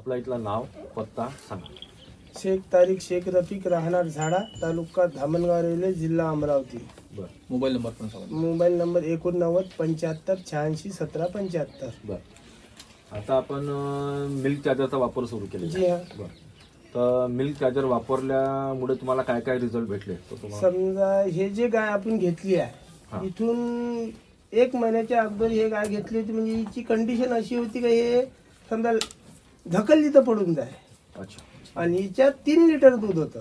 आपला इथला नाव पत्ता सांगा. शेख तारीख शेख रफिक राहणार झाडा तालुका धामणगाव रेल्वे जिल्हा अमरावती. बर. मोबाईल नंबर पण सांगा. मोबाईल नंबर एकोणनव्वद पंच्याहत्तर शहाऐंशी सतरा पंच्याहत्तर. बर. आता आपण मिल्क चार्जरचा वापर सुरू केलेला जी आहे. हा. बर. तर मिल्क चार्जर वापरल्यामुळे तुम्हाला काय काय रिझल्ट भेटले? तो तुम्हाला समजा हे जे गाय आपण घेतली हा. आहे इथून एक महिन्याच्या अगोदर हे गाय घेतली होती म्हणजे हिची कंडिशन अशी होती का हे समजा ढकलली तर पडून जाय. अच्छा. आणि हिच्यात तीन लिटर दूध होतं.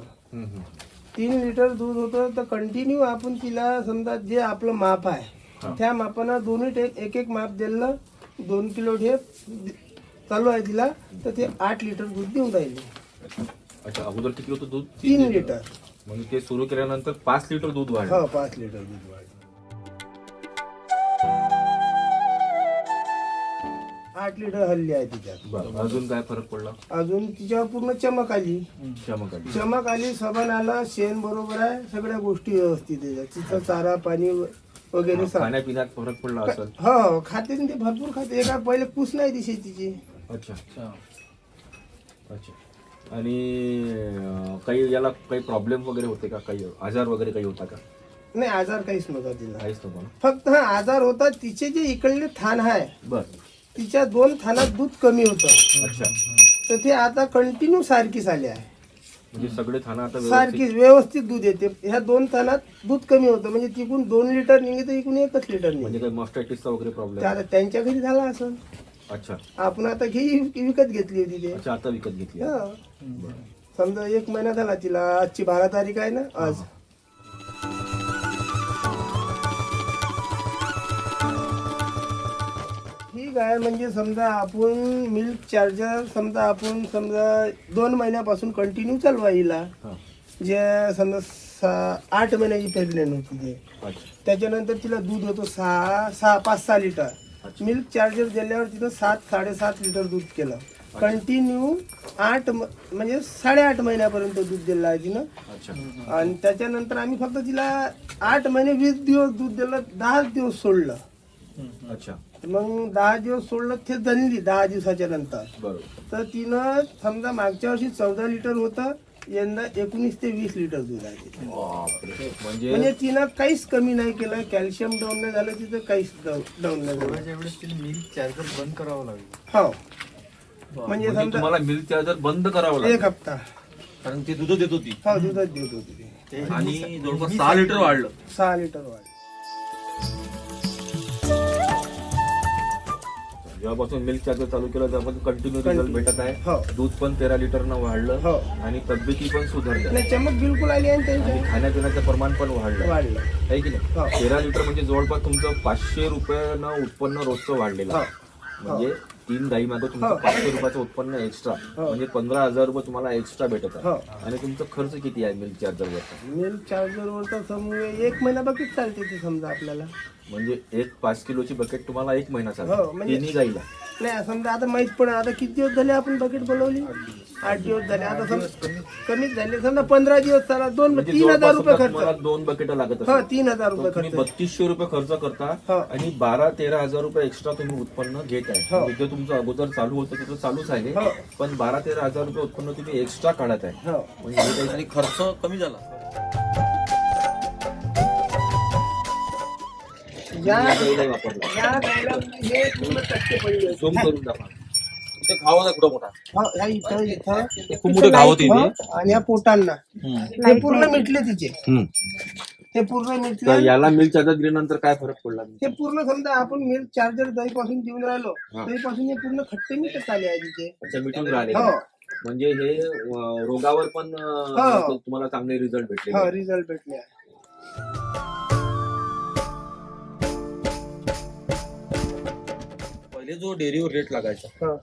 तीन लिटर दूध होतं तर कंटिन्यू आपण तिला समजा जे आपलं माप. आहे त्या मापानं दोन्ही एक एक माप दिलं दोन किलो ढेप चालू आहे तिला तर ते आठ लिटर दूध देऊन राहिले. अच्छा अगोदर किती होतं दूध? तीन लिटर. मग ते सुरू केल्यानंतर पाच लिटर दूध वाढलं. हो पाच लिटर दूध वाढलं. आठ लिटर हल्ली आहे तिच्यात. बरं अजून काय फरक पडला? अजून तिच्यावर पूर्ण चमक आली. चमक आली. चमक आली सबन आलं शेण बरोबर आहे सगळ्या गोष्टी व्यवस्थित आहे. तिचं चारा पाणी वगैरे सा- खाण्यापिण्यात फरक पडला असेल. हो खाते ना ते भरपूर खाते. एका पहिले पूस नाही दिसे तिची अच्छा. अच्छा. अच्छा. आणि अं, काही याला काही प्रॉब्लेम वगैरे होते का? काही आजार वगैरे काही होता का? नाही आजार काहीच नव्हता तिला. काहीच नव्हतं. ना फक्त हा आजार होता तिचे जे इकडले थान आहे. बर. तिच्या दोन थानात दूध कमी होतं. अच्छा. तर ते आता कंटिन्यू सारखीच आले आहे. म्हणजे सगळे थाना आता व्यवस्थित सारखीच व्यवस्थित दूध येते. ह्या दोन थानात दूध कमी होतं. म्हणजे तिकून दोन लिटर निघे तर इकडून एकच लिटर निघे. म्हणजे काही मस्टायटिसचा वगैरे प्रॉब्लेम आता त्यांच्या घरी झाला असं. अच्छा. आपण आता घे विकत घेतली होती ते. अच्छा आता विकत घेतली हा. समजा एक महिना झाला तिला. आजची बारा तारीख आहे ना आज. गाय म्हणजे समजा आपण मिल्क चार्जर समजा आपण समजा दोन महिन्यापासून कंटिन्यू चालवा हिला हा. जे समजा सा- आठ महिन्याची प्रेग्नेंट होती ते. अच्छा. त्याच्यानंतर तिला दूध होतं सहा सहा पाच सहा लिटर. अच्छा. मिल्क चार्जर दिल्यावर तिनं सात साडेसात लिटर दूध केलं. कंटिन्यू आठ म- म्हणजे साडेआठ महिन्यापर्यंत दूध दिलं आहे तिनं. अच्छा. आणि त्याच्यानंतर आम्ही फक्त तिला आठ महिने वीस दिवस दूध दिलं दहा दिवस सोडलं. अच्छा. मग दहा दिवस सोडलं ते जनली दहा दिवसाच्या नंतर. बरोबर. तर तिनं समजा मागच्या वर्षी चौदा लिटर होतं यंदा एकोणीस ते वीस लिटर दूध आहे तिचं. बापरे. म्हणजे म्हणजे तिनं काहीच कमी नाही केलं कॅल्शियम डाऊन नाही झालं तिचं काहीच डाऊन नाही झालं. वेळेस मिल्क चार्जर बंद करावं लागेल. हो. म्हणजे म्हणजे समजा तुम्हाला मिल्क चार्जर बंद करावं एक लागेल हप्ता. कारण ती दूध देत होती. हो दुधात देत होती. ते आणि जवळपास सहा लिटर वाढलं. सहा लिटर वाढ जेव्हापासून मिल्क चार्जर चालू केलं तेव्हापासून कंटिन्यू रिझल्ट. भेटत आहे. हो. दूध पण तेरा लिटरनं वाढलं हो. आणि तब्येती पण सुधारल्या नाही चमक बिलकुल आली आणि त्यांच्या खाण्यापिण्याचं प्रमाण पण वाढलं. वाढलं. आहे की नाही? हो. तेरा लिटर म्हणजे जवळपास तुमचं पाचशे रुपयानं उत्पन्न रोजचं वाढलेलं हो. आहे. म्हणजे तीन गाई मागे तुमचं हो. पाचशे रुपयाचं उत्पन्न एक्स्ट्रा हो. म्हणजे पंधरा हजार रुपये तुम्हाला एक्स्ट्रा भेटत हो. आहे आणि तुमचं खर्च किती आहे मिल्क चार्जरवर मिल्क चार्जरवर तर समजा एक महिना बघित चालते ते समजा आपल्याला. म्हणजे एक पाच किलोची बकेट तुम्हाला एक महिना हो, चालतो म्हणजे- तिन्ही गाईला. नाही समजा आता माहीत पण आता किती दिवस झाले आपण बकेट बनवली? आठ दिवस. झाले. आता समजा कमीच झाले. समजा पंधरा दिवस चाला दोन म्हणजे तीन हजार जवळपास रुपये खर्च. दोन बकेट लागत हो तीन हजार रुपये तुम्ही खर्च. बत्तीसशे रुपये खर्च करता हो. आणि बारा तेरा हजार रुपये एक्स्ट्रा तुम्ही उत्पन्न घेत आहे. म्हणजे तुमचं अगोदर चालू होतं तिथं चालूच आहे. हो. पण बारा तेरा हजार रुपये उत्पन्न तुम्ही एक्स्ट्रा काढत आहे. हो. म्हणजे हे काही आणि खर्च कमी झाला. या काही नाही वापरलं. या गायला हे पूर्ण टक्के पडले होते. झूम करून दाखवा. ते खावं ना कुठं मोठा. हो, ह्या इथं इथं. खूप मोठे घाव होते इथे. आणि या पोटांना. हे पूर्ण मिटले तिचे. हे पूर्ण तर याला मिल्क चार्जर दिल्यानंतर काय फरक पडला हे पूर्ण समजा आपण मिल्क चार्जर दही पासून देऊन राहिलो हा. दही पासून हे पूर्ण खट्टे मिटत आले आहे अच्छा मिटून राहिले. हो. म्हणजे हे अं, रोगावर पण अं, हो. तुम्हाला चांगले रिझल्ट भेटले. हो रिझल्ट भेटले आहे. पहिले जो डेअरीवर रेट लागायचा हो.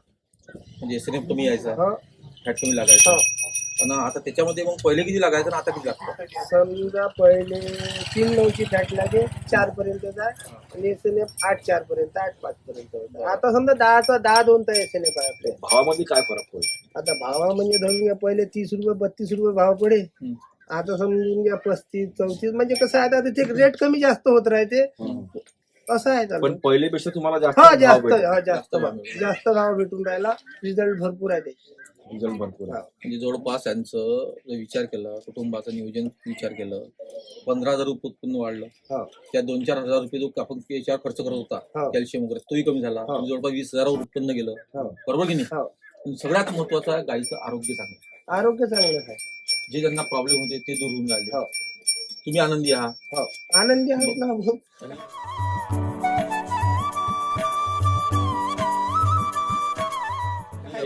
म्हणजे एस एन कमी यायचा हो. फॅट कमी लागायचा हो. आणि आता त्याच्यामध्ये मग पहिले किती लागायचं आणि आता किती लागतं? समजा पहिले तीन नऊची फॅट लागे चार पर्यंत जाय आणि एस एन एफ आठ चार पर्यंत आठ पाच पर्यंत होतं. आता समजा दहाचा दहा दोन तर एस एन एफ आहे आपले. भावामध्ये काय फरक पडला आता भावा म्हणजे धरून घ्या पहिले तीस रुपये बत्तीस रुपये भाव पडे आता समजून घ्या पस्तीस चौतीस म्हणजे कसं आहे आता ते रेट कमी जास्त होत राहते. असं आहे चालू. पण पहिलेपेक्षा तुम्हाला जास्त हा भाव जास्त. हा, जास्त जास्त भाव. भाव. जास्त भाव भेटून राहिला. रिझल्ट भरपूर आहे त्याचे. रिझल्ट भरपूर आहे. म्हणजे जवळपास यांचं जर विचार केला कुटुंबाचं नियोजन विचार केलं पंधरा हजार रुपये उत्पन्न वाढलं. त्या दोन चार हजार रुपये जो आपण याच्यावर खर्च करत होता. कॅल्शियम वगैरे तोही कमी झाला. जवळपास वीस हजारावर उत्पन्न गेलं. बरोबर की नाही? सगळ्यात महत्वाचं आहे गाईचं आरोग्य चांगलं. आरोग्य चांगलं आहे. जे ज्यांना प्रॉब्लेम होते ते दूर होऊन राहिले. तुम्ही आनंदी आहात. आनंदी आहोत ना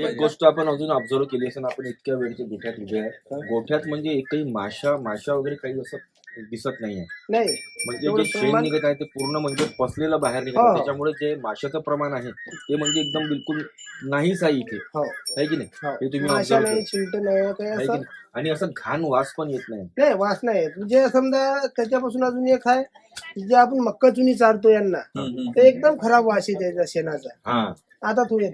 एक गोष्ट आपण अजून ऑब्झर्व केली असेल आपण इतक्या वेळचे गोठ्यात उभे आहे गोठ्यात म्हणजे एकही माशा माशा वगैरे काही असं दिसत नाहीये नाही म्हणजे एवढं जे शेण प्रमाण- निघत आहे ते पूर्ण म्हणजे पसलेलं बाहेर निघत हो. आहे त्याच्यामुळे जे माशाचं प्रमाण आहे ते म्हणजे एकदम बिलकुल नाहीच आहे इथे हो आहे की नाही हो. हे तुम्ही माशा observe नाही केलं. चिलट नाही काही आहे की असं नाही? आणि असं घाण वास पण येत नाही नाही वास नाही येत. म्हणजे समजा त्याच्यापासून अजून एक आहे जे आपण मक्का चुनी चारतो यांना. ते एकदम खराब वास येते त्याच्या शेणाचा हा आता तो येत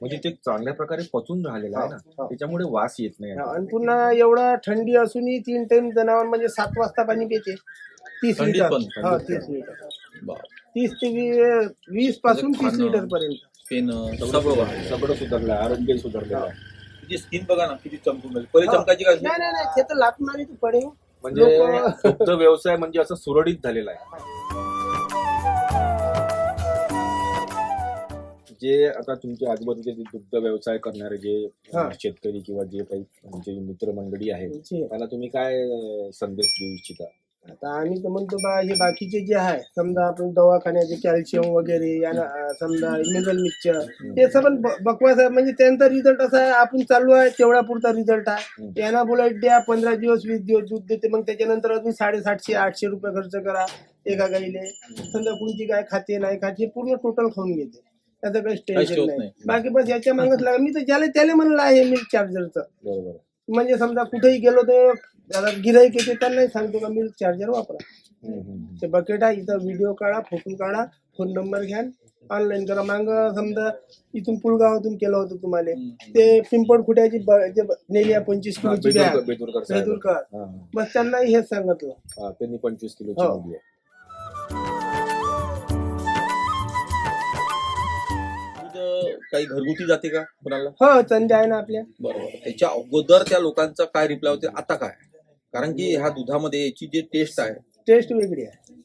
म्हणजे ते चांगल्या प्रकारे पचून राहिलेलं आहे हो. ना त्याच्यामुळे वास येत नाही. आणि पुन्हा एवढा थंडी असूनही तीन टाइम जनावर म्हणजे सात वाजता पाणी पिते. तीस थंडीत लिटर. पण? हा तीस लिटर. तीस ते वी- वीसपासून तीस खाणं- लिटर पर्यंत. पेन सगळं सुधारलं आरोग्य आहे. तिची स्किन बघा ना किती चमकून राहिली. पहिले हो. चमकायची काय नाही. नाही नाही ते तर तू पडे. म्हणजे लोकं- दुग्ध व्यवसाय म्हणजे असं सुरळीत झालेला आहे. जे आता तुमच्या आजूबाजूचे जे दुग्ध व्यवसाय करणारे जे हा. शेतकरी किंवा जे काही तुमचे मित्रमंडळी आहेत तुमची- त्याला तुम्ही काय अं, संदेश देऊ इच्छिता? आता आम्ही तर म्हणतो बा हे बाकीचे जे आहे समजा आपण दवाखान्याचे कॅल्शियम वगैरे अं, समजा मिनरल मिक्सचर हे सगळं ब- बकवास आहे. म्हणजे त्यांचा रिझल्ट असा आहे आपण चालू आहे तेवढा पुरता रिझल्ट आहे. हम्म. यांना द्या पंधरा दिवस वीस दिवस दूध देते. मग त्याच्यानंतर अजून साडेसातशे आठशे रुपये खर्च करा एका गाईले. समजा कोणती गाय खाते नाही खाते पूर्ण टोटल खाऊन घेते. त्याचं काही काहीच टेन्शन होत नाही नाही. बाकी बस याच्या मागच लागा मी तर ज्याला त्याला म्हणलं आहे मिल्क चार्जरचं बरोबर म्हणजे समजा कुठेही गेलो तर गिराईक येते त्यांनाही सांगतो का मिल्क चार्जर वापरा हम्म, हम्म. ते बकेट आहे इथं व्हिडिओ काढा फोटो काढा फोन नंबर घ्या ऑनलाईन करा मांग समजा इथून पुलगावातून केलं होतं तुम्हाला. ते पिंपळ खुट्याची ब- जे ब- नेली आहे पंचवीस हा, किलोची बेदुरकर बॅग बेदुरकर साहेब. बेदुरकर हा. बस त्यांनाही हेच सांगितलं हा, त्यांनी पंचवीस किलोची हो. मुली आहे काही घरगुती जाते का कोणाला? हो संधी आहे ना आपल्या. बरोबर. त्याच्या अगोदर त्या लोकांचा काय रिप्लाय होते आता काय? कारण की ह्या दुधामध्ये याची जी टेस्ट आहे टेस्ट वेगळी आहे.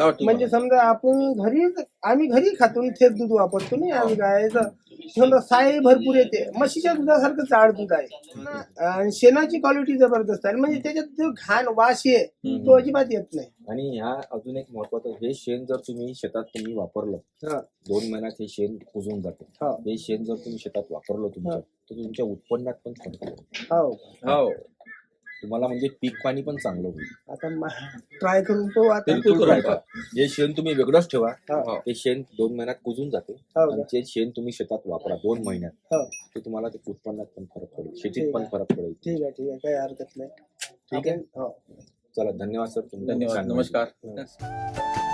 म्हणजे? समजा आपण घरी आम्ही घरी खातो थेट दूध वापरतो नाही आम्ही गायचं समजा साई भरपूर येते म्हशीच्या दुधासारखं जाड दूध आहे आणि शेणाची क्वालिटी जबरदस्त आहे म्हणजे त्याच्यात जो घाण वास आहे. तो अजिबात येत नाही आणि ह्या अजून एक महत्वाचं हे शेण जर तुम्ही शेतात तुम्ही वापरलं. दोन महिन्यात हे शेण कुजून जाते हा. शेण जर तुम्ही शेतात वापरलं तुमच्या हा. तर तुमच्या उत्पन्नात पण फरक हो हो तुम्हाला म्हणजे पीक पाणी पण चांगलं होईल. आता ट्राय करून तो आता बिलकुल बिलकुल करून करा. हे शेण तुम्ही वेगळंच ठेवा हो. ते शेण दोन महिन्यात कुजून जाते. हो आणि? ते शेण तुम्ही शेतात वापरा दोन महिन्यात हो. ते तुम्हाला ते उत्पन्नात पण फरक पडेल. शेतीत पण. फरक पडेल. ठीक आहे ठीक आहे. काही हरकत नाही. ठीक आहे? आपण- हो. चला धन्यवाद सर. तुम्ही धन्यवाद. नमस्कार.